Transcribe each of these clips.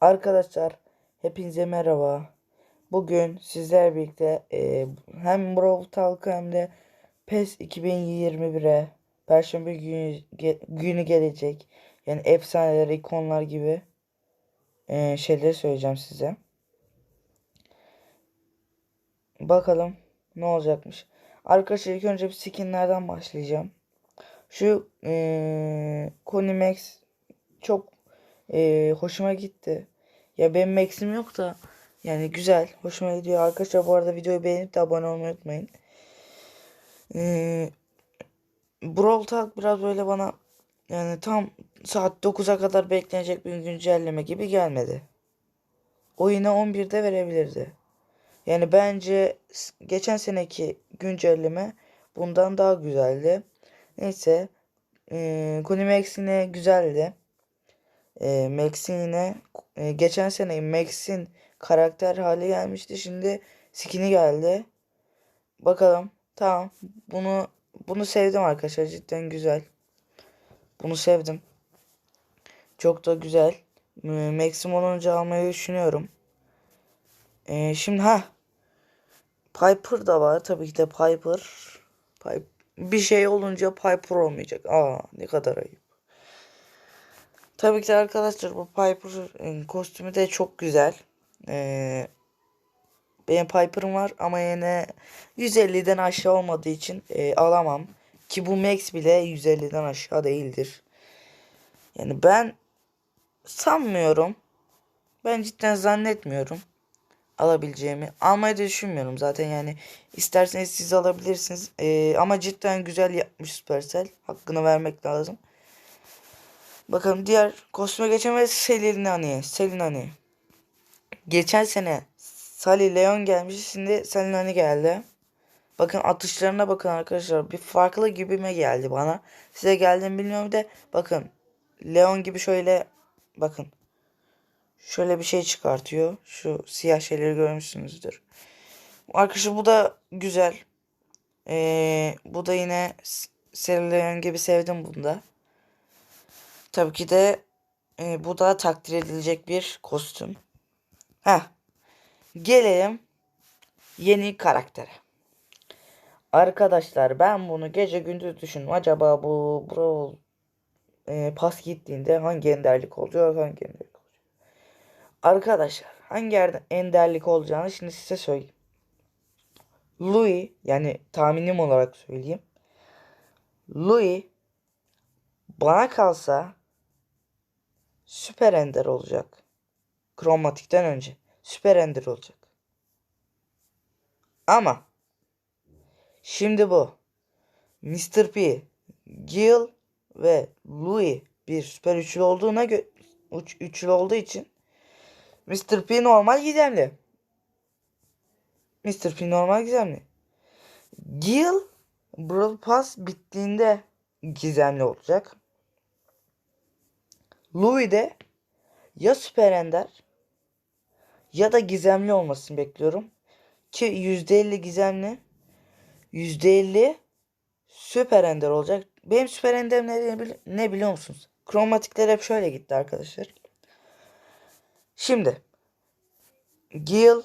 Arkadaşlar hepinize merhaba. Bugün sizlerle birlikte e, hem Brawl Talk hem de PES 2021'e Perşembe günü, günü gelecek. Yani efsaneler, ikonlar gibi e, şeyleri söyleyeceğim size. Bakalım ne olacakmış. Arkadaşlar ilk önce bir skinlerden başlayacağım. Şu e, Konimax çok e, hoşuma gitti. Ya benim Max'im yok da yani güzel. Hoşuma gidiyor. Arkadaşlar bu arada videoyu beğenip de abone olmayı unutmayın. Ee, Brawl Talk biraz böyle bana yani tam saat 9'a kadar beklenecek bir güncelleme gibi gelmedi. O yine 11'de verebilirdi. Yani bence geçen seneki güncelleme bundan daha güzeldi. Neyse. Ee, Kunimax yine güzeldi. E, Max'in yine e, geçen sene Max'in karakter hali gelmişti. Şimdi skin'i geldi. Bakalım. Tamam. Bunu bunu sevdim arkadaşlar. Cidden güzel. Bunu sevdim. Çok da güzel. Max'im olunca almayı düşünüyorum. E, şimdi ha Piper da var. Tabii ki de Piper. Piper. Bir şey olunca Piper olmayacak. Aa ne kadar ayıp. Tabii ki de arkadaşlar bu Piper e, kostümü de çok güzel. Ee, benim Piper'ım var ama yine 150'den aşağı olmadığı için e, alamam. Ki bu Max bile 150'den aşağı değildir. Yani ben sanmıyorum. Ben cidden zannetmiyorum alabileceğimi. Almayı da düşünmüyorum zaten yani. isterseniz siz alabilirsiniz. Ee, ama cidden güzel yapmış Supercell. Hakkını vermek lazım. Bakalım diğer kostüme geçemez Selin Nani. Selin Nani. Geçen sene Sally Leon gelmiş. Şimdi Selin Nani geldi. Bakın atışlarına bakın arkadaşlar. Bir farklı gibime geldi bana. Size geldi mi bilmiyorum de bakın. Leon gibi şöyle bakın. Şöyle bir şey çıkartıyor. Şu siyah şeyleri görmüşsünüzdür. Arkadaşlar bu da güzel. Ee, bu da yine Selin Leon gibi sevdim bunda. Tabii ki de e, bu da takdir edilecek bir kostüm. Heh. Gelelim yeni karaktere. Arkadaşlar ben bunu gece gündüz düşündüm. Acaba bu Brawl e, pas gittiğinde hangi enderlik olacak hangi enderlik olacak. Arkadaşlar hangi ender- enderlik olacağını şimdi size söyleyeyim. Louis yani tahminim olarak söyleyeyim. Louis bana kalsa Süper Ender olacak. Kromatikten önce. Süper Ender olacak. Ama şimdi bu Mr. P, Gil ve Louis bir süper üçlü olduğuna üç, üçlü olduğu için Mr. P normal gizemli. Mr. P normal gizemli. Gil Brawl Pass bittiğinde gizemli olacak. Louis de ya Süper Ender ya da gizemli olmasını bekliyorum. Ki %50 gizemli %50 Süper Ender olacak. Benim Süper Ender'im ne, ne biliyor musunuz? Kromatikler hep şöyle gitti arkadaşlar. Şimdi Gil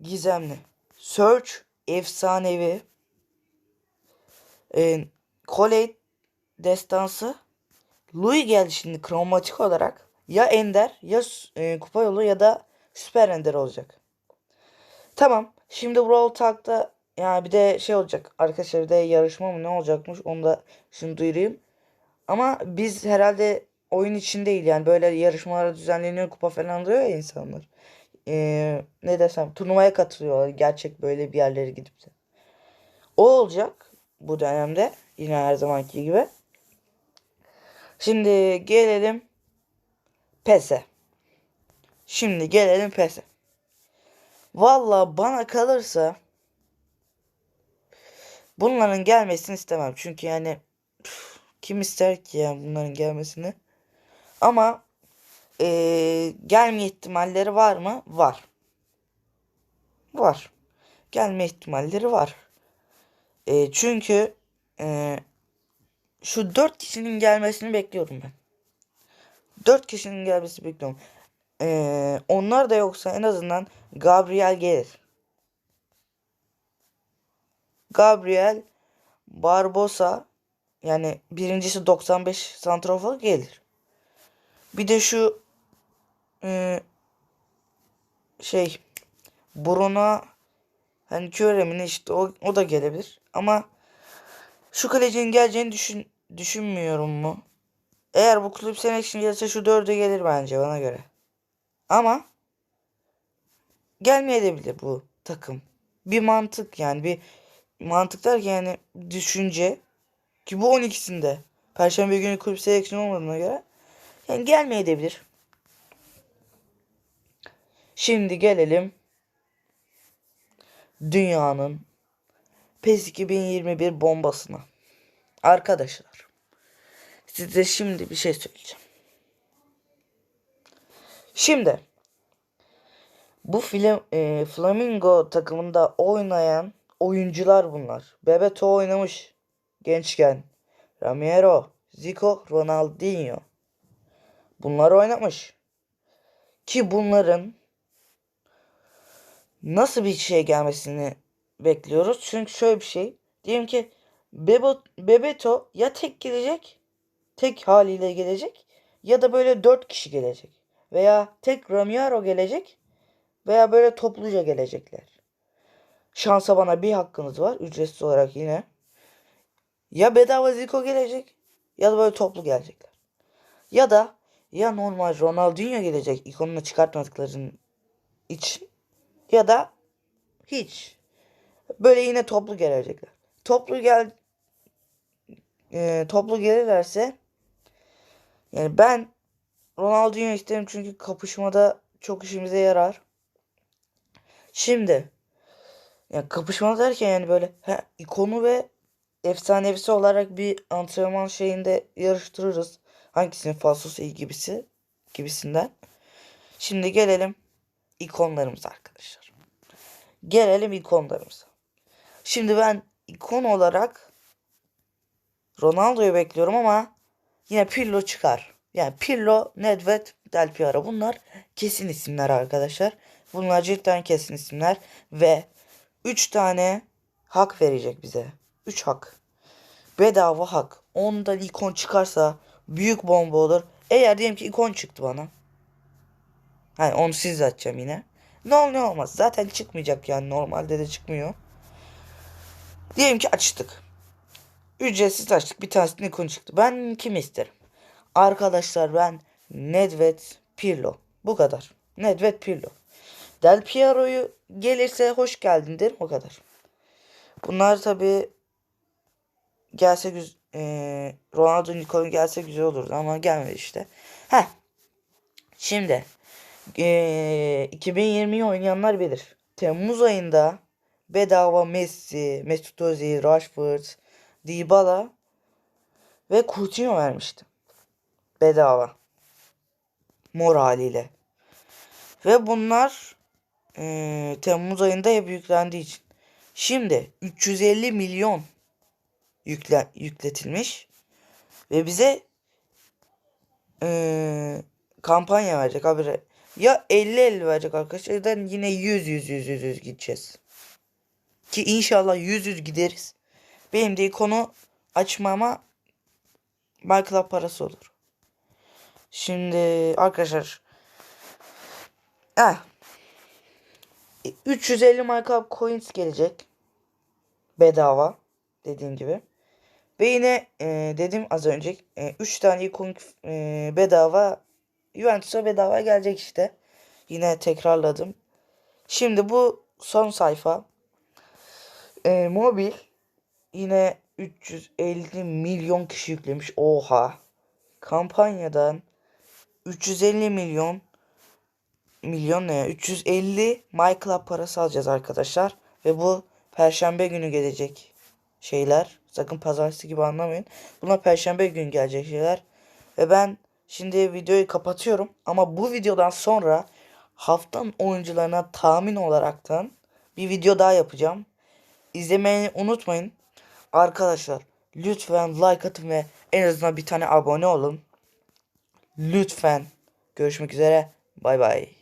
gizemli. Search efsanevi. E, Colette destansı Louis geldi şimdi kromatik olarak. Ya Ender ya e, kupa yolu ya da Süper Ender olacak. Tamam. Şimdi Brawl Talk'ta yani bir de şey olacak. Arkadaşlar bir de yarışma mı ne olacakmış onu da şimdi duyurayım. Ama biz herhalde oyun için değil yani böyle yarışmalar düzenleniyor kupa falan alıyor ya insanlar. Ee, ne desem turnuvaya katılıyorlar gerçek böyle bir yerlere gidip de. O olacak bu dönemde yine her zamanki gibi. Şimdi gelelim PES'e. Şimdi gelelim PES'e. Valla bana kalırsa bunların gelmesini istemem. Çünkü yani kim ister ki yani bunların gelmesini. Ama eee gelme ihtimalleri var mı? Var. Var. Gelme ihtimalleri var. Eee, çünkü eee, şu dört kişinin gelmesini bekliyorum ben. Dört kişinin gelmesini bekliyorum. Ee, onlar da yoksa en azından Gabriel gelir. Gabriel Barbosa yani birincisi 95 santrafor gelir. Bir de şu e, şey Bruno hani Köremin işte o, o da gelebilir. Ama şu kalecinin geleceğini düşün, düşünmüyorum mu? Eğer bu kulüp sene için gelirse şu dördü gelir bence bana göre. Ama gelmeyebilir bu takım. Bir mantık yani bir mantık derken yani düşünce ki bu 12'sinde Perşembe günü kulüp seleksiyon olmadığına göre yani gelmeyebilir. Şimdi gelelim dünyanın PES 2021 bombasına. Arkadaşlar size şimdi bir şey söyleyeceğim. Şimdi bu film e, Flamingo takımında oynayan oyuncular bunlar. Bebeto oynamış gençken. Ramiro, Zico, Ronaldinho. Bunlar oynamış. Ki bunların nasıl bir şey gelmesini bekliyoruz. Çünkü şöyle bir şey. Diyelim ki Bebo, Bebeto ya tek gelecek, tek haliyle gelecek ya da böyle dört kişi gelecek. Veya tek Ramiro gelecek veya böyle topluca gelecekler. Şansa bana bir hakkınız var ücretsiz olarak yine. Ya bedava Zico gelecek ya da böyle toplu gelecekler. Ya da ya normal Ronaldinho gelecek ikonunu çıkartmadıkların için ya da hiç. Böyle yine toplu gelecekler. Toplu gel e, toplu gelirlerse yani ben Ronaldinho isterim çünkü kapışmada çok işimize yarar. Şimdi yani kapışma derken yani böyle he, ikonu ve efsanevisi olarak bir antrenman şeyinde yarıştırırız. Hangisinin falsosu iyi gibisi gibisinden. Şimdi gelelim ikonlarımıza arkadaşlar. Gelelim ikonlarımıza. Şimdi ben ikon olarak Ronaldo'yu bekliyorum ama yine Pirlo çıkar. Yani Pirlo, Nedved, Del Piero bunlar kesin isimler arkadaşlar. Bunlar cidden kesin isimler ve 3 tane hak verecek bize. 3 hak. Bedava hak. Ondan ikon çıkarsa büyük bomba olur. Eğer diyelim ki ikon çıktı bana. Hani onu siz açacağım yine. Ne olur ne olmaz. Zaten çıkmayacak yani normalde de çıkmıyor. Diyelim ki açtık. Ücretsiz açtık. Bir tanesinin ikon çıktı. Ben kim isterim? Arkadaşlar ben Nedved Pirlo. Bu kadar. Nedved Pirlo. Del Piero'yu gelirse hoş geldin derim o kadar. Bunlar tabi gelse güzel e, Ronaldo Nicolo gelse güzel olurdu ama gelmedi işte. Heh. Şimdi e, 2020'yi oynayanlar bilir. Temmuz ayında bedava Messi, Mesut Özil, Rashford, Dybala ve Coutinho vermişti. Bedava. Mor haliyle. Ve bunlar e, Temmuz ayında hep yüklendiği için. Şimdi 350 milyon yükle, yükletilmiş. Ve bize e, kampanya verecek abi. Ya 50-50 verecek arkadaşlar ya yine 100-100-100-100 gideceğiz. Ki inşallah 100-100 gideriz. Benim de konu açmama Minecraft parası olur. Şimdi arkadaşlar eh, 350 Minecraft coins gelecek. Bedava. Dediğim gibi. Ve yine e, dedim az önce 3 e, tane ikon e, bedava Juventus'a bedava gelecek işte. Yine tekrarladım. Şimdi bu son sayfa. E, mobil yine 350 milyon kişi yüklemiş. Oha. Kampanyadan 350 milyon milyon ne ya? 350 MyClub parası alacağız arkadaşlar. Ve bu perşembe günü gelecek şeyler. Sakın pazartesi gibi anlamayın. Bunlar perşembe günü gelecek şeyler. Ve ben şimdi videoyu kapatıyorum. Ama bu videodan sonra haftanın oyuncularına tahmin olaraktan bir video daha yapacağım. İzlemeyi unutmayın. Arkadaşlar lütfen like atın ve en azından bir tane abone olun. Lütfen. Görüşmek üzere. Bay bay.